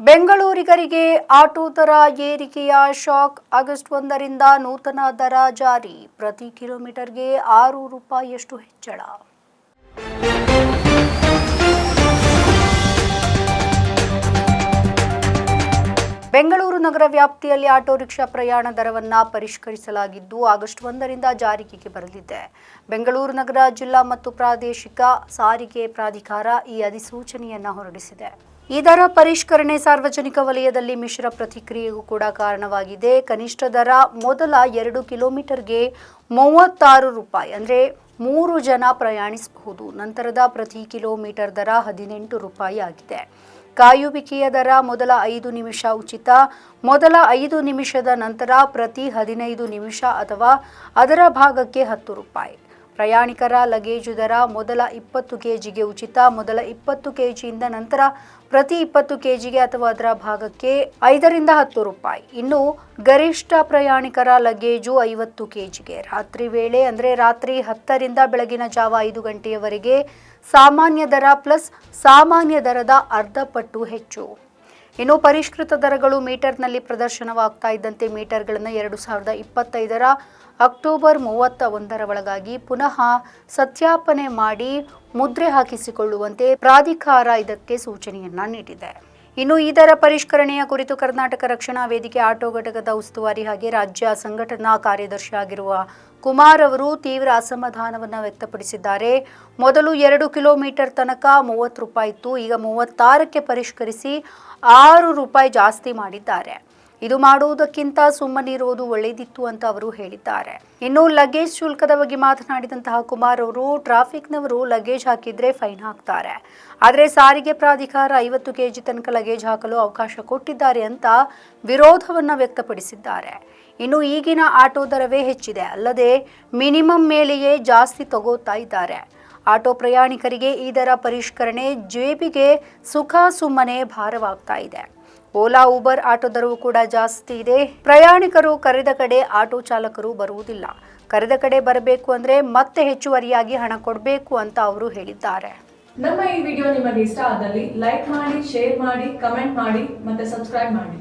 ಬೆಂಗಳೂರಿಗರಿಗೆ auto ದರ ಏರಿಕೆಯ shock August ಒಂದರಿಂದ ನೂತನ ದರ ಜಾರಿ. ಪ್ರತಿ ಕಿಲೋಮೀಟರ್ಗೆ ಆರು ರೂಪಾಯಿಯಷ್ಟು ಹೆಚ್ಚಳ. ಬೆಂಗಳೂರು ನಗರ ವ್ಯಾಪ್ತಿಯಲ್ಲಿ ಆಟೋ ರಿಕ್ಷಾ ಪ್ರಯಾಣ ದರವನ್ನು ಪರಿಷ್ಕರಿಸಲಾಗಿದ್ದು, ಆಗಸ್ಟ್ ಒಂದರಿಂದ ಜಾರಿಗೆ ಬರಲಿದೆ. ಬೆಂಗಳೂರು ನಗರ ಜಿಲ್ಲಾ ಮತ್ತು ಪ್ರಾದೇಶಿಕ ಸಾರಿಗೆ ಪ್ರಾಧಿಕಾರ ಈ ಅಧಿಸೂಚನೆಯನ್ನು ಹೊರಡಿಸಿದೆ. ಈ ದರ ಪರಿಷ್ಕರಣೆ ಸಾರ್ವಜನಿಕ ವಲಯದಲ್ಲಿ ಮಿಶ್ರ ಪ್ರತಿಕ್ರಿಯೆಗೂ ಕೂಡ ಕಾರಣವಾಗಿದೆ. ಕನಿಷ್ಠ ದರ ಮೊದಲ ಎರಡು ಕಿಲೋಮೀಟರ್ಗೆ ಮೂವತ್ತಾರು ರೂಪಾಯಿ, ಅಂದರೆ ಮೂರು ಜನ ಪ್ರಯಾಣಿಸಬಹುದು. ನಂತರದ ಪ್ರತಿ ಕಿಲೋಮೀಟರ್ ದರ ಹದಿನೆಂಟು ರೂಪಾಯಿ ಆಗಿದೆ. ಕಾಯುವಿಕೆಯ ದರ ಮೊದಲ ಐದು ನಿಮಿಷ ಉಚಿತ, ಮೊದಲ ಐದು ನಿಮಿಷದ ನಂತರ ಪ್ರತಿ ಹದಿನೈದು ನಿಮಿಷ ಅಥವಾ ಅದರ ಭಾಗಕ್ಕೆ ಹತ್ತು ರೂಪಾಯಿ. ಪ್ರಯಾಣಿಕರ ಲಗೇಜು ದರ ಮೊದಲ ಇಪ್ಪತ್ತು ಕೆಜಿಗೆ ಉಚಿತ, ಮೊದಲ ಇಪ್ಪತ್ತು ಕೆಜಿಯಿಂದ ನಂತರ ಪ್ರತಿ ಇಪ್ಪತ್ತು ಕೆಜಿಗೆ ಅಥವಾ ಅದರ ಭಾಗಕ್ಕೆ ಐದರಿಂದ ಹತ್ತು ರೂಪಾಯಿ. ಇನ್ನು ಗರಿಷ್ಠ ಪ್ರಯಾಣಿಕರ ಲಗೇಜು ಐವತ್ತು ಕೆಜಿಗೆ. ರಾತ್ರಿ ವೇಳೆ ಅಂದರೆ ರಾತ್ರಿ ಹತ್ತರಿಂದ ಬೆಳಗಿನ ಜಾವ ಐದು ಗಂಟೆಯವರೆಗೆ ಸಾಮಾನ್ಯ ದರ ಪ್ಲಸ್ ಸಾಮಾನ್ಯ ದರದ ಅರ್ಧ ಪಟ್ಟು ಹೆಚ್ಚು. ಇನ್ನು ಪರಿಷ್ಕೃತ ದರಗಳು ಮೀಟರ್ನಲ್ಲಿ ಪ್ರದರ್ಶನವಾಗ್ತಾ ಇದ್ದಂತೆ ಮೀಟರ್ಗಳನ್ನು ಎರಡು ಸಾವಿರದ ಇಪ್ಪತ್ತೈದರ ಅಕ್ಟೋಬರ್ ಮೂವತ್ತ ಒಂದರ ಒಳಗಾಗಿ ಪುನಃ ಸತ್ಯಾಪನೆ ಮಾಡಿ ಮುದ್ರೆ ಹಾಕಿಸಿಕೊಳ್ಳುವಂತೆ ಪ್ರಾಧಿಕಾರ ಇದಕ್ಕೆ ಸೂಚನೆಯನ್ನ ನೀಡಿದೆ. ಇನ್ನು ಈ ದರ ಪರಿಷ್ಕರಣೆಯ ಕುರಿತು ಕರ್ನಾಟಕ ರಕ್ಷಣಾ ವೇದಿಕೆ ಆಟೋ ಘಟಕದ ಉಸ್ತುವಾರಿ ಹಾಗೆ ರಾಜ್ಯ ಸಂಘಟನಾ ಕಾರ್ಯದರ್ಶಿ ಆಗಿರುವ ಕುಮಾರ್ ಅವರು ತೀವ್ರ ಅಸಮಾಧಾನವನ್ನು ವ್ಯಕ್ತಪಡಿಸಿದ್ದಾರೆ. ಮೊದಲು ಎರಡು ಕಿಲೋಮೀಟರ್ ತನಕ ಮೂವತ್ತು ರೂಪಾಯಿ ಇತ್ತು. ಈಗ ಮೂವತ್ತಾರಕ್ಕೆ ಪರಿಷ್ಕರಿಸಿ ಆರು ರೂಪಾಯಿ ಜಾಸ್ತಿ ಮಾಡಿದ್ದಾರೆ. ಇದು ಮಾಡುವುದಕ್ಕಿಂತ ಸುಮ್ಮನಿರುವುದು ಒಳ್ಳೆಯದಿತ್ತು ಅಂತ ಅವರು ಹೇಳಿದ್ದಾರೆ. ಇನ್ನು ಲಗೇಜ್ ಶುಲ್ಕದ ಬಗ್ಗೆ ಮಾತನಾಡಿದಂತಹ ಕುಮಾರ್ ಅವರು, ಟ್ರಾಫಿಕ್ನವರು ಲಗೇಜ್ ಹಾಕಿದ್ರೆ ಫೈನ್ ಹಾಕ್ತಾರೆ. ಆದರೆ ಸಾರಿಗೆ ಪ್ರಾಧಿಕಾರ ಐವತ್ತು ಕೆಜಿ ತನಕ ಲಗೇಜ್ ಹಾಕಲು ಅವಕಾಶ ಕೊಟ್ಟಿದ್ದಾರೆ ಅಂತ ವಿರೋಧವನ್ನ ವ್ಯಕ್ತಪಡಿಸಿದ್ದಾರೆ. ಇನ್ನು ಈಗಿನ ಆಟೋ ದರವೇ ಹೆಚ್ಚಿದೆ. ಅಲ್ಲದೆ ಮಿನಿಮಮ್ ಮೇಲೆಯೇ ಜಾಸ್ತಿ ತಗೋತಾ ಇದ್ದಾರೆ. ಆಟೋ ಪ್ರಯಾಣಿಕರಿಗೆ ಈ ದರ ಪರಿಷ್ಕರಣೆ ಜೇಬಿಗೆ ಸುಖ ಸುಮ್ಮನೆ ಭಾರವಾಗ್ತಾ ಇದೆ. ಓಲಾ ಊಬರ್ ಆಟೋ ದರವು ಕೂಡ ಜಾಸ್ತಿ ಇದೆ. ಪ್ರಯಾಣಿಕರು ಕರೆದ ಕಡೆ ಆಟೋ ಚಾಲಕರು ಬರುವುದಿಲ್ಲ. ಕರೆದ ಕಡೆ ಬರಬೇಕು ಅಂದ್ರೆ ಮತ್ತೆ ಹೆಚ್ಚುವರಿಯಾಗಿ ಹಣ ಕೊಡಬೇಕು ಅಂತ ಅವರು ಹೇಳಿದ್ದಾರೆ. ನಮ್ಮ ಈ ವಿಡಿಯೋ ನಿಮಗೆ ಇಷ್ಟ ಆದಲ್ಲಿ ಲೈಕ್ ಮಾಡಿ, ಶೇರ್ ಮಾಡಿ, ಕಮೆಂಟ್ ಮಾಡಿ ಮತ್ತೆ ಸಬ್ಸ್ಕ್ರೈಬ್ ಮಾಡಿ.